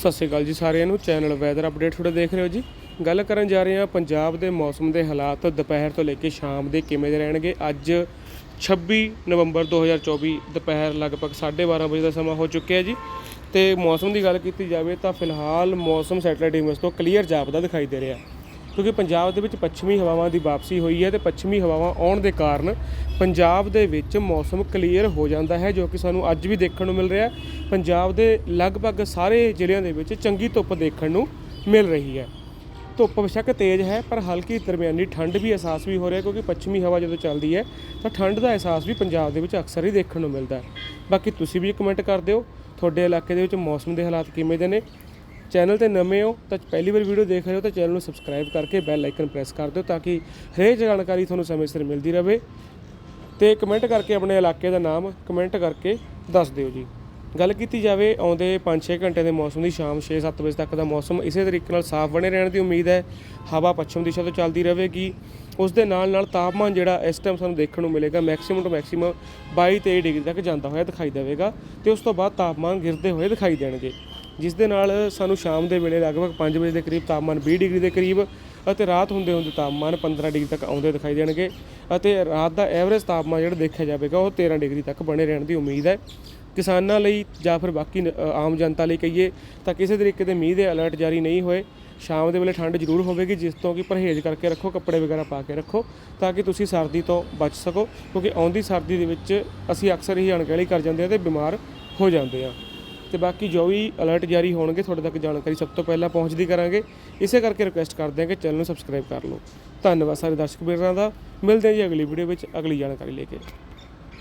ਸਤਿ ਸ਼੍ਰੀ ਅਕਾਲ ਜੀ ਸਾਰਿਆਂ ਨੂੰ। ਚੈਨਲ ਵੈਦਰ ਅਪਡੇਟ ਤੁਹਾਡੇ ਦੇਖ ਰਹੇ ਹੋ ਜੀ। ਗੱਲ ਕਰਨ ਜਾ ਰਹੇ ਹਾਂ ਪੰਜਾਬ ਦੇ ਮੌਸਮ ਦੇ ਹਾਲਾਤ ਦੁਪਹਿਰ ਤੋਂ ਲੈ ਕੇ ਸ਼ਾਮ ਦੇ ਕਿਵੇਂ ਦੇ ਰਹਿਣਗੇ। ਅੱਜ 26 ਨਵੰਬਰ 2024 ਦੁਪਹਿਰ ਲਗਭਗ 12:30 ਵਜੇ ਦਾ ਸਮਾਂ ਹੋ ਚੁੱਕਿਆ ਜੀ। ਤੇ ਮੌਸਮ ਦੀ ਗੱਲ ਕੀਤੀ ਜਾਵੇ ਤਾਂ ਫਿਲਹਾਲ ਮੌਸਮ ਸੈਟਲਾਈਟ ਇਮੇਜ ਤੋਂ ਕਲੀਅਰ ਜਾਪਦਾ ਦਿਖਾਈ ਦੇ ਰਿਹਾ। ਕਿਉਂਕਿ ਪੰਜਾਬ ਦੇ ਵਿੱਚ ਪੱਛਮੀ ਹਵਾਵਾਂ ਦੀ ਵਾਪਸੀ ਹੋਈ ਹੈ ਤੇ ਪੱਛਮੀ ਹਵਾਵਾਂ ਆਉਣ ਦੇ ਕਾਰਨ ਪੰਜਾਬ ਦੇ ਵਿੱਚ ਮੌਸਮ ਕਲੀਅਰ ਹੋ ਜਾਂਦਾ ਹੈ, ਜੋ ਕਿ ਸਾਨੂੰ ਅੱਜ ਵੀ ਦੇਖਣ ਨੂੰ ਮਿਲ ਰਿਹਾ ਹੈ। ਪੰਜਾਬ ਦੇ ਲਗਭਗ ਸਾਰੇ ਜ਼ਿਲ੍ਹਿਆਂ ਦੇ ਵਿੱਚ ਚੰਗੀ ਧੁੱਪ ਦੇਖਣ ਨੂੰ ਮਿਲ ਰਹੀ ਹੈ। ਧੁੱਪ ਬਸ਼ੱਕ ਤੇਜ਼ ਹੈ, ਪਰ ਹਲਕੀ ਦਰਮਿਆਨੀ ਠੰਡ ਵੀ ਅਹਿਸਾਸ ਵੀ ਹੋ ਰਿਹਾ ਕਿਉਂਕਿ ਪੱਛਮੀ ਹਵਾ ਜਦੋਂ ਚੱਲਦੀ ਹੈ, ਤਾਂ ਠੰਡ ਦਾ ਅਹਿਸਾਸ ਵੀ ਪੰਜਾਬ ਦੇ ਵਿੱਚ ਅਕਸਰ ਹੀ ਦੇਖਣ ਨੂੰ ਮਿਲਦਾ ਹੈ। ਬਾਕੀ ਤੁਸੀਂ ਵੀ ਕਮੈਂਟ ਕਰ ਦਿਓ, ਤੁਹਾਡੇ ਇਲਾਕੇ ਦੇ ਵਿੱਚ ਮੌਸਮ ਦੇ ਹਾਲਾਤ ਕਿਵੇਂ ਦੇ ਨੇ ਚੈਨਲ ਤੇ ਨਵੇਂ ਹੋ ਤਾਂ ਪਹਿਲੀ ਵਾਰ ਵੀਡੀਓ ਦੇਖ ਰਹੇ ਹੋ ਤਾਂ ਚੈਨਲ ਨੂੰ ਸਬਸਕ੍ਰਾਈਬ ਕਰਕੇ ਬੈਲ ਆਈਕਨ ਪ੍ਰੈਸ ਕਰ ਦਿਓ ਤਾਂ ਕਿ ਹਰੇਕ ਜਾਣਕਾਰੀ ਤੁਹਾਨੂੰ ਸਮੇਂ ਸਿਰ ਮਿਲਦੀ ਰਹੇ। ਤੇ ਕਮੈਂਟ ਕਰਕੇ ਆਪਣੇ ਇਲਾਕੇ ਦਾ ਨਾਮ ਕਮੈਂਟ ਕਰਕੇ ਦੱਸ ਦਿਓ ਜੀ। ਗੱਲ ਕੀਤੀ ਜਾਵੇ ਆਉਂਦੇ 5-6 ਘੰਟੇ ਦੇ ਮੌਸਮ ਦੀ, ਸ਼ਾਮ 6-7 ਵਜੇ ਤੱਕ ਦਾ ਮੌਸਮ, ਇਸੇ ਤਰੀਕੇ ਨਾਲ ਸਾਫ਼ ਬਣੇ ਰਹਿਣ ਦੀ ਉਮੀਦ ਹੈ। ਹਵਾ ਪੱਛਮ ਦਿਸ਼ਾ ਤੋਂ ਚੱਲਦੀ ਰਹੇਗੀ। ਉਸ ਦੇ ਨਾਲ ਨਾਲ ਤਾਪਮਾਨ ਜਿਹੜਾ ਇਸ ਟਾਈਮ ਸਾਨੂੰ ਦੇਖਣ ਨੂੰ ਮਿਲੇਗਾ ਮੈਕਸਿਮਮ ਤੋਂ ਮੈਕਸਿਮਮ 22-23 ਡਿਗਰੀ ਤੱਕ ਜਾਂਦਾ ਹੋਇਆ ਦਿਖਾਈ ਦੇਵੇਗਾ ਤੇ ਉਸ ਤੋਂ ਬਾਅਦ ਤਾਪਮਾਨ ਗਿਰਦੇ ਹੋਏ ਦਿਖਾਈ ਦੇਣਗੇ। ਜਿਸ ਦੇ ਨਾਲ ਸਾਨੂੰ ਸ਼ਾਮ ਦੇ ਵੇਲੇ ਲਗਭਗ 5 ਵਜੇ ਦੇ ਕਰੀਬ ਤਾਪਮਾਨ 20 ਡਿਗਰੀ ਦੇ ਕਰੀਬ ਅਤੇ ਰਾਤ ਹੁੰਦੇ ਹੁੰਦੇ ਤਾਪਮਾਨ 15 ਡਿਗਰੀ ਤੱਕ ਆਉਂਦੇ ਦਿਖਾਈ ਦੇਣਗੇ ਅਤੇ ਰਾਤ ਦਾ ਐਵਰੇਜ ਤਾਪਮਾਨ ਜਿਹੜਾ ਦੇਖਿਆ ਜਾਵੇਗਾ ਉਹ 13 ਡਿਗਰੀ ਤੱਕ ਬਣੇ ਰਹਿਣ ਦੀ ਉਮੀਦ ਹੈ। ਕਿਸਾਨਾਂ ਲਈ ਜਾਂ ਫਿਰ ਬਾਕੀ ਆਮ ਜਨਤਾ ਲਈ ਕਹੀਏ ਤਾਂ ਕਿਸੇ ਤਰੀਕੇ ਦੇ ਮੀਂਹ ਦੇ ਅਲਰਟ ਜਾਰੀ ਨਹੀਂ ਹੋਏ। ਸ਼ਾਮ ਦੇ ਵੇਲੇ ਠੰਡ ਜ਼ਰੂਰ ਹੋਵੇਗੀ, ਜਿਸ ਤੋਂ ਕਿ ਪਰਹੇਜ਼ ਕਰਕੇ ਰੱਖੋ, ਕੱਪੜੇ ਵਗੈਰਾ ਪਾ ਕੇ ਰੱਖੋ ਤਾਂ ਕਿ ਤੁਸੀਂ ਸਰਦੀ ਤੋਂ ਬਚ ਸਕੋ ਕਿਉਂਕਿ ਆਉਂਦੀ ਸਰਦੀ ਦੇ ਵਿੱਚ ਅਸੀਂ ਅਕਸਰ ਹੀ ਅਣਗਹਿਲੀ ਕਰ ਜਾਂਦੇ ਹਾਂ ਤੇ ਬਿਮਾਰ ਹੋ ਜਾਂਦੇ ਹਾਂ। ਤੇ ਬਾਕੀ ਜੋ ਵੀ ਅਲਰਟ ਜਾਰੀ ਹੋਣਗੇ, ਤੁਹਾਡੇ ਤੱਕ ਜਾਣਕਾਰੀ ਸਭ ਤੋਂ ਪਹਿਲਾਂ ਪਹੁੰਚਦੀ ਕਰਾਂਗੇ। ਇਸੇ ਕਰਕੇ ਰਿਕੁਐਸਟ ਕਰਦੇ ਹਾਂ ਕਿ ਚੈਨਲ ਨੂੰ ਸਬਸਕ੍ਰਾਈਬ ਕਰ ਲਓ। ਧੰਨਵਾਦ ਸਾਰੇ ਦਰਸ਼ਕ ਵੀਰਾਂ ਦਾ। ਮਿਲਦੇ ਹਾਂ ਜੀ ਅਗਲੀ ਵੀਡੀਓ ਵਿੱਚ। ਅਗਲੀ ਜਾਣਕਾਰੀ ਲੈ ਕੇ।